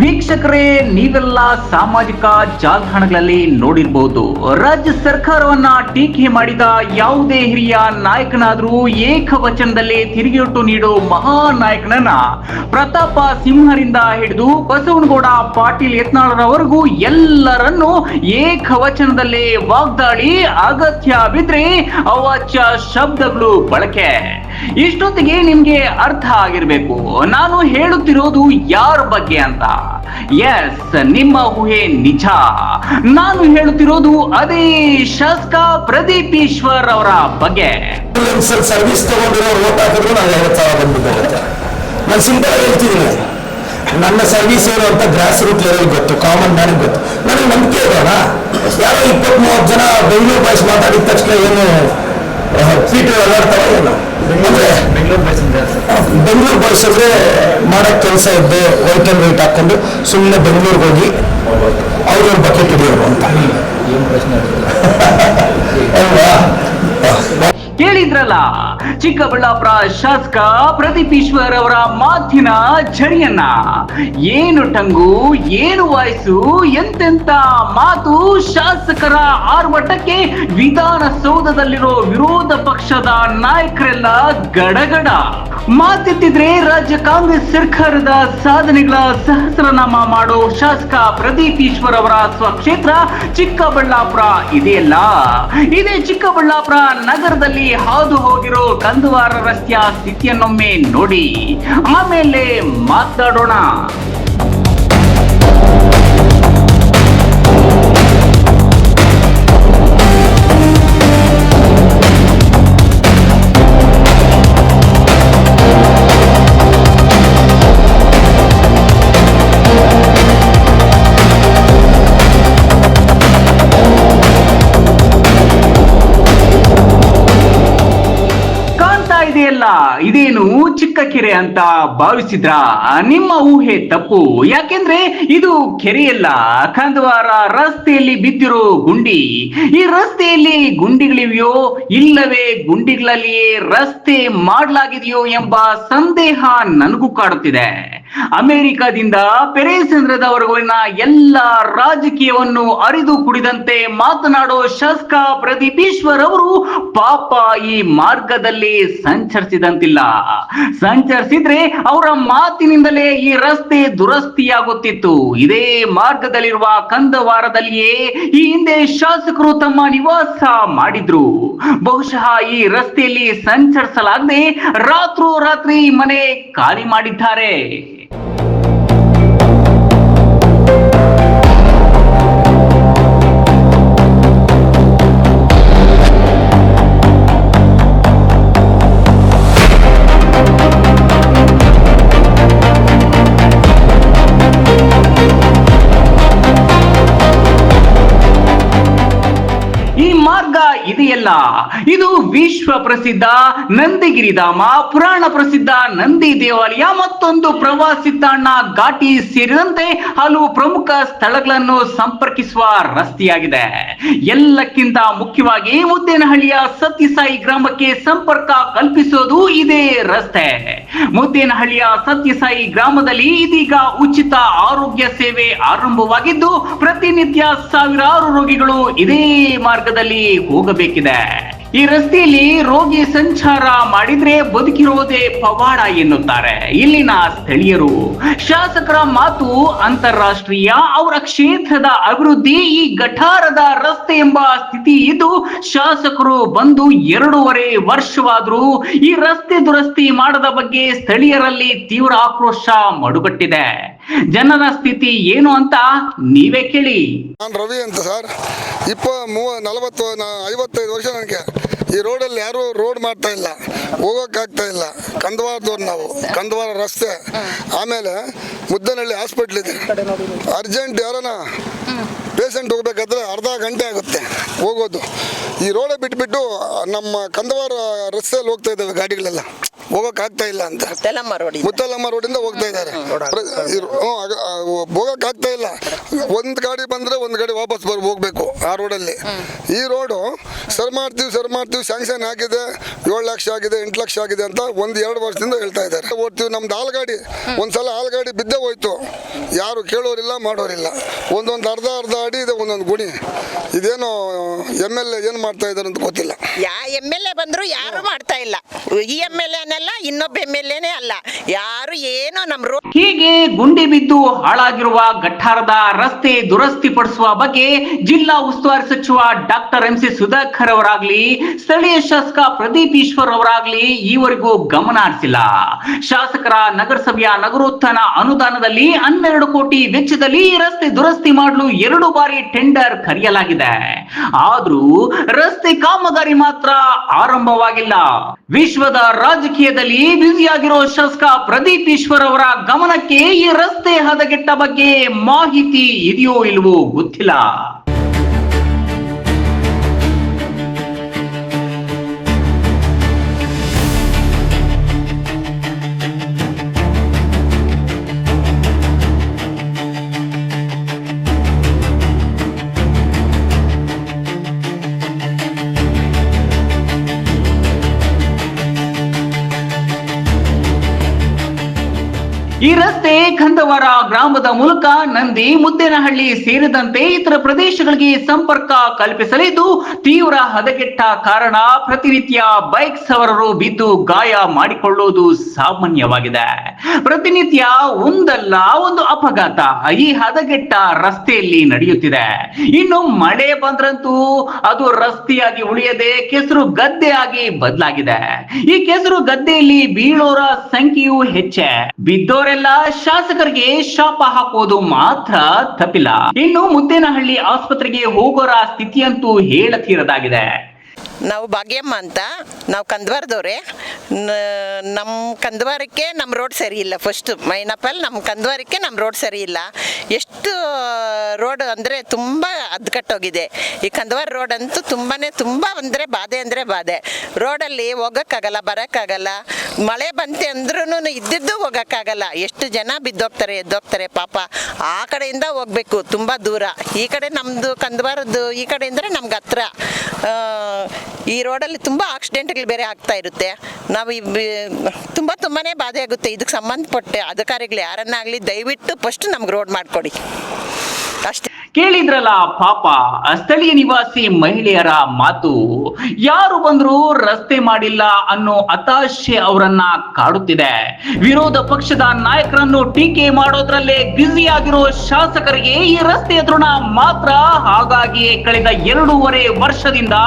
ವೀಕ್ಷಕರೇ, ನೀವೆಲ್ಲ ಸಾಮಾಜಿಕ ಜಾಲತಾಣಗಳಲ್ಲಿ ನೋಡಿರಬಹುದು ರಾಜ್ಯ ಸರ್ಕಾರವನ್ನ ಟೀಕೆ ಮಾಡಿದ ಯಾವುದೇ ಹಿರಿಯ ನಾಯಕನಾದ್ರೂ ಏಕವಚನದಲ್ಲಿ ತಿರುಗೇಟು ನೀಡೋ ಮಹಾನಾಯಕನನ್ನ ಪ್ರತಾಪ ಸಿಂಹರಿಂದ ಹಿಡಿದು ಬಸವನಗೌಡ ಪಾಟೀಲ್ ಯತ್ನಾಳರವರೆಗೂ ಎಲ್ಲರನ್ನು ಏಕವಚನದಲ್ಲೇ ವಾಗ್ದಾಳಿ, ಅಗತ್ಯ ಬಿದ್ರೆ ಅವಾಚ್ಯ ಶಬ್ದಗಳು ಬಳಕೆ. ಇಷ್ಟೊತ್ತಿಗೆ ನಿಮ್ಗೆ ಅರ್ಥ ಆಗಿರ್ಬೇಕು. ನಾನು ಹೇಳುತ್ತಿರೋದು ಯಾರ ಬಗ್ಗೆ ಅಂತ. ಎಸ್ ನಿಮ್ಮ ಊಹೆ ನಿಜ. ನಾನು ಹೇಳುತ್ತಿರೋದು ಅದೇ ಶಾಸಕ ಪ್ರದೀಪ್ ಈಶ್ವರ್ ಅವರ ಬಗ್ಗೆ. ಸರ್ ಸರ್ವಿಸ್ ನಾನು ಸಿಂಪಲ್ ಹೇಳ್ತಿದ್ದೀನಿ. ನನ್ನ ಸರ್ವಿಸ್ ಏನು ಅಂತ ಗ್ರಾಸ್ ರೂಟ್ ಲೆವೆಲ್ ಗೊತ್ತು ಕಾಮನ್ ಮ್ಯಾನ್ ಗೊತ್ತು. ನನಗೆ ನಂಬಿಕೆ ಇರೋಣ ಯಾರೋ ಇಪ್ಪತ್ತ್ ಮೂವತ್ತು ಜನ ಬೆಂಗಳೂರು ಬಾಯ್ಸ್ ಮಾತಾಡಿದ ತಕ್ಷಣ ಏನು ಸೀಟು ಅಲ್ಲಾಡ್ತಾವ ಬೆಂಗಳೂರು ಬಸ್ ಅಂದ್ರೆ ಮಾಡೋ ಕೆಲಸ ಇದ್ದು ವೈಟ್ ಅಂಡ್ ವೈಟ್ ಹಾಕೊಂಡು ಸುಮ್ಮನೆ ಬೆಂಗಳೂರಿಗೆ ಹೋಗಿ ಅವ್ರವ್ರ ಬಕೆಟ್ ಹಿಡಿಯೋರು ಅಂತ. ಏನು ಪ್ರಶ್ನೆ ಆಗ್ತದೆ ಅಲ್ವಾ? ಕೇಳಿದ್ರಲ್ಲ, ಚಿಕ್ಕಬಳ್ಳಾಪುರ ಶಾಸಕ ಪ್ರದೀಪ್ ಈಶ್ವರ್ ಅವರ ಮಾತಿನ ಝರಿಯನ್ನ. ಏನು ಟಂಗು, ಏನು ವಾಯ್ಸು, ಎಂತೆಂತ ಮಾತು ಶಾಸಕರ ಆರ್ಭಟಕ್ಕೆ ವಿಧಾನಸೌಧದಲ್ಲಿರೋ ವಿರೋಧ ಪಕ್ಷದ ನಾಯಕರೆಲ್ಲ ಗಡಗಡ. ಮಾತೆತ್ತಿದ್ರೆ ರಾಜ್ಯ ಕಾಂಗ್ರೆಸ್ ಸರ್ಕಾರದ ಸಾಧನೆಗಳ ಸಹಸ್ರನಾಮ ಮಾಡೋ ಶಾಸಕ ಪ್ರದೀಪ್ ಈಶ್ವರ್ ಅವರ ಸ್ವಕ್ಷೇತ್ರ ಚಿಕ್ಕಬಳ್ಳಾಪುರ ಇದೆಯಲ್ಲ ಇದೇ ಚಿಕ್ಕಬಳ್ಳಾಪುರ ನಗರದಲ್ಲಿ ಹಾದು ಹೋಗಿರೋ ಕಂದುವಾರ ರಸ್ತೆಯ ಸ್ಥಿತಿಯನ್ನೊಮ್ಮೆ ನೋಡಿ ಆಮೇಲೆ ಮಾತಾಡೋಣ. ಇದೆಯಲ್ಲ, ಇದೇನು ಚಿಕ್ಕ ಕೆರೆ ಅಂತ ಭಾವಿಸಿದ್ರ? ನಿಮ್ಮ ಊಹೆ ತಪ್ಪು. ಯಾಕೆಂದ್ರೆ ಇದು ಕೆರೆಯಲ್ಲ, ಕಂದವಾರ ರಸ್ತೆಯಲ್ಲಿ ಬಿದ್ದಿರೋ ಗುಂಡಿ. ಈ ರಸ್ತೆಯಲ್ಲಿ ಗುಂಡಿಗಳಿವೆಯೋ, ಇಲ್ಲವೇ ಗುಂಡಿಗಳಲ್ಲಿಯೇ ರಸ್ತೆ ಮಾಡಲಾಗಿದೆಯೋ ಎಂಬ ಸಂದೇಹ ನನಗೂ ಕಾಡುತ್ತಿದೆ. ಅಮೆರಿಕದಿಂದ ಪೆರೇಸಂದ್ರದವರೆಗಿನ ಎಲ್ಲ ರಾಜಕೀಯವನ್ನು ಅರಿದು ಕುಡಿದಂತೆ ಮಾತನಾಡೋ ಶಾಸಕ ಪ್ರದೀಪ್ ಈಶ್ವರ್ ಅವರು ಪಾಪ ಈ ಮಾರ್ಗದಲ್ಲಿ ಸಂಚರಿಸಿದಂತಿಲ್ಲ. ಸಂಚರಿಸಿದ್ರೆ ಅವರ ಮಾತಿನಿಂದಲೇ ಈ ರಸ್ತೆ ದುರಸ್ತಿಯಾಗುತ್ತಿತ್ತು. ಇದೇ ಮಾರ್ಗದಲ್ಲಿರುವ ಕಂದವಾರದಲ್ಲಿಯೇ ಈ ಹಿಂದೆ ಶಾಸಕರು ತಮ್ಮ ನಿವಾಸ ಮಾಡಿದ್ರು. ಬಹುಶಃ ಈ ರಸ್ತೆಯಲ್ಲಿ ಸಂಚರಿಸಲಾಗದೆ ರಾತ್ರೋರಾತ್ರಿ ಮನೆ ಖಾಲಿ ಮಾಡಿದ್ದಾರೆ. ಇದೆಯಲ್ಲ ಇದು ವಿಶ್ವ ಪ್ರಸಿದ್ಧ ನಂದಿಗಿರಿಧಾಮ ಪುರಾಣ ಪ್ರಸಿದ್ಧ ನಂದಿ ದೇವಾಲಯ ಮತ್ತೊಂದು ಪ್ರವಾಸಿ ತಾಣ ಘಾಟಿ ಸೇರಿದಂತೆ ಹಲವು ಪ್ರಮುಖ ಸ್ಥಳಗಳನ್ನು ಸಂಪರ್ಕಿಸುವ ರಸ್ತೆಯಾಗಿದೆ. ಎಲ್ಲಕ್ಕಿಂತ ಮುಖ್ಯವಾಗಿ ಮುದ್ದೇನಹಳ್ಳಿಯ ಸತ್ಯಸಾಯಿ ಗ್ರಾಮಕ್ಕೆ ಸಂಪರ್ಕ ಕಲ್ಪಿಸೋದು ಇದೇ ರಸ್ತೆ. ಮುದ್ದೇನಹಳ್ಳಿಯ ಸತ್ಯಸಾಯಿ ಗ್ರಾಮದಲ್ಲಿ ಇದೀಗ ಉಚಿತ ಆರೋಗ್ಯ ಸೇವೆ ಆರಂಭವಾಗಿದ್ದು, ಪ್ರತಿನಿತ್ಯ ಸಾವಿರಾರು ರೋಗಿಗಳು ಇದೇ ಮಾರ್ಗದಲ್ಲಿ ಹೋಗಬೇಕಿದೆ. ಈ ರಸ್ತೆಯಲ್ಲಿ ರೋಗಿ ಸಂಚಾರ ಮಾಡಿದ್ರೆ ಬದುಕಿರೋದೇ ಪವಾಡ ಎನ್ನುತ್ತಾರೆ ಇಲ್ಲಿನ ಸ್ಥಳೀಯರು. ಶಾಸಕರ ಮಾತು ಅಂತಾರಾಷ್ಟ್ರೀಯ, ಅವರ ಕ್ಷೇತ್ರದ ಅಭಿವೃದ್ಧಿ ಈ ಗಠಾರದ ರಸ್ತೆ ಎಂಬ ಸ್ಥಿತಿ ಇದ್ದು ಶಾಸಕರು ಬಂದು ಎರಡೂವರೆ ವರ್ಷವಾದರೂ ಈ ರಸ್ತೆ ದುರಸ್ತಿ ಮಾಡದ ಬಗ್ಗೆ ಸ್ಥಳೀಯರಲ್ಲಿ ತೀವ್ರ ಆಕ್ರೋಶ ಮಡುಗಟ್ಟಿದೆ. ಜನರ ಸ್ಥಿತಿ ಏನು ಅಂತ ನೀವೇ ಕೇಳಿ. ನಾನು ರವಿ ಅಂತ ಸರ್. ಇಪ್ಪ ಮೂವ, ನಲವತ್ತು ಐವತ್ತೈದು ವರ್ಷ ನನಗೆ. ಈ ರೋಡಲ್ಲಿ ಯಾರು ರೋಡ್ ಮಾಡ್ತಾ ಇಲ್ಲ. ಹೋಗೋಕ್ಕಾಗ್ತಾ ಇಲ್ಲ. ಕಂದವಾರದವ್ರು ನಾವು. ಕಂದವಾರ ರಸ್ತೆ. ಆಮೇಲೆ ಮುದ್ದನಹಳ್ಳಿ ಹಾಸ್ಪಿಟ್ಲ್ ಇದೆ. ಅರ್ಜೆಂಟ್ ಯಾರನ ಪೇಷಂಟ್ ಹೋಗ್ಬೇಕಾದ್ರೆ ಅರ್ಧ ಗಂಟೆ ಆಗುತ್ತೆ ಹೋಗೋದು. ಈ ರೋಡೇ ಬಿಟ್ಬಿಟ್ಟು ನಮ್ಮ ಕಂದವಾರ ರಸ್ತೆಯಲ್ಲಿ ಹೋಗ್ತಾ ಇದ್ದಾವೆ ಗಾಡಿಗಳೆಲ್ಲ. ಹೋಗೋಕ್ ಆಗ್ತಾ ಇಲ್ಲ ಅಂತ. ಮುತ್ತಲಮ್ಮ ರೋಡ್ ಮುತ್ತಲಮ್ಮ ರೋಡಿಂದ ಹೋಗ್ತಾ ಇದ್ದಾರೆ. ಹೋಗಕ್ ಆಗ್ತಾ ಇಲ್ಲ. ಒಂದ್ ಗಾಡಿ ಬಂದ್ರೆ ಒಂದ್ ಗಾಡಿ ವಾಪಸ್ ಬರ್ ಹೋಗ್ಬೇಕು ಆ ರೋಡಲ್ಲಿ. ಈ ರೋಡು ಸರ್ ಮಾಡ್ತೀವಿ ಸರ್ ಮಾಡ್ತೀವಿ ಸ್ಯಾಂಕ್ಷನ್ ಆಗಿದೆ ಏಳು ಲಕ್ಷ ಆಗಿದೆ ಎಂಟು ಲಕ್ಷ ಆಗಿದೆ ಅಂತ ಒಂದ್ ಎರಡು ವರ್ಷದಿಂದ ಹೇಳ್ತಾ ಇದ್ದಾರೆ. ಓಡ್ತೀವಿ ನಮ್ದು ಹಾಲ್ ಗಾಡಿ ಒಂದ್ಸಲ ಹಾಲ್ ಗಾಡಿ ಬಿದ್ದೇ ಹೋಯ್ತು. ಯಾರು ಕೇಳೋರಿಲ್ಲ ಮಾಡೋರಿಲ್ಲ. ಒಂದೊಂದು ಅರ್ಧ ಅರ್ಧ ಅಡಿ ಇದೆ ಒಂದೊಂದು ಗುಣಿ. ಇದೇನೋ ಎಂ ಎಲ್ ಎ ಏನು ಮಾಡ್ತಾ ಇದ್ದಾರೆ ಅಂತ ಗೊತ್ತಿಲ್ಲ. ಯಾ ಎಂ ಎಲ್ ಎ ಬಂದ್ರು ಯಾರು ಮಾಡ್ತಾ ಇಲ್ಲ. ಈ ಎಂ ಎಲ್ ಎನಲ್ಲ ಇನ್ನೊಬ್ಬ ಎಂ ಎಲ್ ಎನೇ ಅಲ್ಲ. ಯಾರು ಏನೋ ನಮ್ಮ ರೋ ಹೀಗೆ ಗುಂಡಿ ಬಿದ್ದು ಹಾಳಾಗಿರುವ ಗಟ್ಟಾರದ ರಸ್ತೆ ದುರಸ್ತಿ ಪಡಿಸುವ ಬಗ್ಗೆ ಜಿಲ್ಲಾ ಉಸ್ತುವಾರಿ ಸಚಿವ ಡಾಕ್ಟರ್ ಎಂ ಸಿ ಸುಧಾಕರ್ ಅವರಾಗ್ಲಿ, ಸ್ಥಳೀಯ ಶಾಸಕ ಪ್ರದೀಪ್ ಈಶ್ವರ್ ಅವರಾಗ್ಲಿ ಈವರೆಗೂ ಗಮನ ಹರಿಸಿಲ್ಲ. ಶಾಸಕರ ನಗರಸಭೆಯ ನಗರೋತ್ಥಾನ ಅನುದಾನದಲ್ಲಿ ಹನ್ನೆರಡು ಕೋಟಿ ವೆಚ್ಚದಲ್ಲಿ ರಸ್ತೆ ದುರಸ್ತಿ ಮಾಡಲು ಎರಡು ಬಾರಿ ಟೆಂಡರ್ ಕರೆಯಲಾಗಿದೆ. ಆದ್ರೂ ರಸ್ತೆ ಕಾಮಗಾರಿ ಮಾತ್ರ ಆರಂಭವಾಗಿಲ್ಲ. ವಿಶ್ವದ ರಾಜಕೀಯದಲ್ಲಿ ಬ್ಯುಸಿಯಾಗಿರೋ ಶಾಸಕ ಪ್ರದೀಪ್ ಈಶ್ವರ್ ಅವರ ಗಮನಕ್ಕೆ ಈ ರಸ್ತೆ ಹದಗೆಟ್ಟ ಬಗ್ಗೆ ಮಾಹಿತಿ ಇದೆಯೋ ಇಲ್ವೋ ಗೊತ್ತಿಲ್ಲ. ಈ ರಸ್ತೆ ಕಂದವರ ಗ್ರಾಮದ ಮೂಲಕ ನಂದಿ ಮುದ್ದೇನಹಳ್ಳಿ ಸೇರಿದಂತೆ ಇತರ ಪ್ರದೇಶಗಳಿಗೆ ಸಂಪರ್ಕ ಕಲ್ಪಿಸಲಿದ್ದು, ತೀವ್ರ ಹದಗೆಟ್ಟ ಕಾರಣ ಪ್ರತಿನಿತ್ಯ ಬೈಕ್ ಸವಾರರು ಬಿದ್ದು ಗಾಯ ಮಾಡಿಕೊಳ್ಳುವುದು ಸಾಮಾನ್ಯವಾಗಿದೆ. ಪ್ರತಿನಿತ್ಯ ಒಂದಲ್ಲ, ಒಂದು ಅಪಘಾತ ಈ ಹದಗೆಟ್ಟ ರಸ್ತೆಯಲ್ಲಿ ನಡೆಯುತ್ತಿದೆ. ಇನ್ನು ಮಳೆ ಬಂದ್ರಂತೂ ಅದು ರಸ್ತೆಯಾಗಿ ಉಳಿಯದೆ ಕೆಸರು ಗದ್ದೆಯಾಗಿ ಬದಲಾಗಿದೆ. ಈ ಕೆಸರು ಗದ್ದೆಯಲ್ಲಿ ಬೀಳೋರ ಸಂಖ್ಯೆಯೂ ಹೆಚ್ಚೆ. ಬಿದ್ದೋರೆಲ್ಲ ಶಾಸಕರಿಗೆ ಶಾಪ ಹಾಕೋದು ಮಾತ್ರ ತಪ್ಪಿಲ್ಲ. ಇನ್ನು ಮುದ್ದೇನಹಳ್ಳಿ ಆಸ್ಪತ್ರೆಗೆ ಹೋಗೋರ ಸ್ಥಿತಿಯಂತೂ ಹೇಳತೀರದಾಗಿದೆ. ನಾವು ಭಾಗ್ಯಮ್ಮ ಅಂತ, ನಾವು ಕಂದ್ವಾರದವ್ರೆ. ನಮ್ಮ ಕಂದ್ವಾರಕ್ಕೆ ನಮ್ಮ ರೋಡ್ ಸರಿ ಇಲ್ಲ ಫಸ್ಟ್ ಮೈನಪ್ಪಲ್ ನಮ್ಮ ಕಂದ್ವಾರಕ್ಕೆ ನಮ್ಮ ರೋಡ್ ಸರಿ ಇಲ್ಲ. ಎಷ್ಟು, ರೋಡ್ ಅಂದರೆ ತುಂಬ ಅದ್ಕಟ್ಟೋಗಿದೆ. ಈ ಕಂದ್ವಾರ ರೋಡ್ ಅಂತೂ ತುಂಬಾ ತುಂಬ ಅಂದರೆ ಬಾಧೆ ಅಂದರೆ ಬಾಧೆ. ರೋಡಲ್ಲಿ ಹೋಗೋಕ್ಕಾಗಲ್ಲ, ಬರೋಕ್ಕಾಗಲ್ಲ. ಮಳೆ ಬಂತೆ ಅಂದ್ರೂ ಇದ್ದಿದ್ದು ಹೋಗೋಕ್ಕಾಗಲ್ಲ. ಎಷ್ಟು ಜನ ಬಿದ್ದೋಗ್ತಾರೆ, ಎದ್ದೋಗ್ತಾರೆ ಪಾಪ. ಆ ಕಡೆಯಿಂದ ಹೋಗ್ಬೇಕು, ತುಂಬ ದೂರ. ಈ ಕಡೆ ನಮ್ಮದು ಕಂದ್ವಾರದ್ದು, ಈ ಕಡೆ ಅಂದರೆ ನಮ್ಗೆ ಹತ್ರ. ಈ ರೋಡಲ್ಲಿ ತುಂಬ ಆಕ್ಸಿಡೆಂಟ್ಗಳು ಬೇರೆ ಆಗ್ತಾ ಇರುತ್ತೆ. ನಾವು ಈ ತುಂಬ ತುಂಬಾ ಬಾಧೆ ಆಗುತ್ತೆ. ಇದಕ್ಕೆ ಸಂಬಂಧಪಟ್ಟ ಅಧಿಕಾರಿಗಳು ಯಾರನ್ನಾಗಲಿ ದಯವಿಟ್ಟು ಫಸ್ಟ್ ನಮ್ಗೆ ರೋಡ್ ಮಾಡಿಕೊಡಿ. ಅಷ್ಟೇ. ಕೇಳಿದ್ರಲ್ಲ ಪಾಪ ಸ್ಥಳೀಯ ನಿವಾಸಿ ಮಹಿಳೆಯರ ಮಾತು. ಯಾರು ಬಂದ್ರು ರಸ್ತೆ ಮಾಡಿಲ್ಲ ಅನ್ನೋ ಹತಾಶೆ ಅವರನ್ನ ಕಾಡುತ್ತಿದೆ. ವಿರೋಧ ಪಕ್ಷದ ನಾಯಕರನ್ನು ಟೀಕೆ ಮಾಡೋದ್ರಲ್ಲೇ ಬ್ಯುಸಿ ಆಗಿರೋ ಶಾಸಕರಿಗೆ ಈ ರಸ್ತೆ ತೃಣ ಮಾತ್ರ ಹಾಗಾಗಿಯೇ ಕಳೆದ ಎರಡೂವರೆ ವರ್ಷದಿಂದ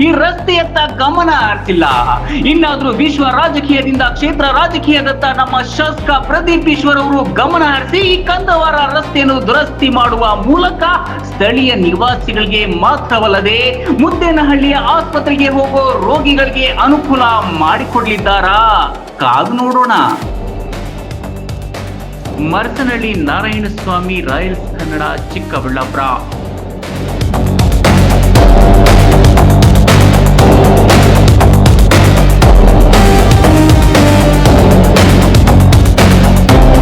ಈ ರಸ್ತೆಯತ್ತ ಗಮನ ಹರಿಸಿಲ್ಲ. ಇನ್ನಾದ್ರೂ ವಿಶ್ವ ರಾಜಕೀಯದಿಂದ ಕ್ಷೇತ್ರ ರಾಜಕೀಯದತ್ತ ನಮ್ಮ ಶಾಸಕ ಪ್ರದೀಪ್ ಈಶ್ವರ್ ಅವರು ಗಮನ ಹರಿಸಿ ಈ ಕಂದವಾರ ರಸ್ತೆಯನ್ನು ದುರಸ್ತಿ ಮಾಡುವ ಮೂಲಕ ಸ್ಥಳೀಯ ನಿವಾಸಿಗಳಿಗೆ ಮಾತ್ರವಲ್ಲದೆ ಮುದ್ದೇನಹಳ್ಳಿಯ ಆಸ್ಪತ್ರೆಗೆ ಹೋಗೋ ರೋಗಿಗಳಿಗೆ ಅನುಕೂಲ ಮಾಡಿಕೊಡ್ಲಿದ್ದಾರಾ? ಕಾದು ನೋಡೋಣ. ಮರಸನಹಳ್ಳಿ ನಾರಾಯಣಸ್ವಾಮಿ ರಾಯಲ್ಸ್ ಕನ್ನಡ ಚಿಕ್ಕಬಳ್ಳಾಪುರ.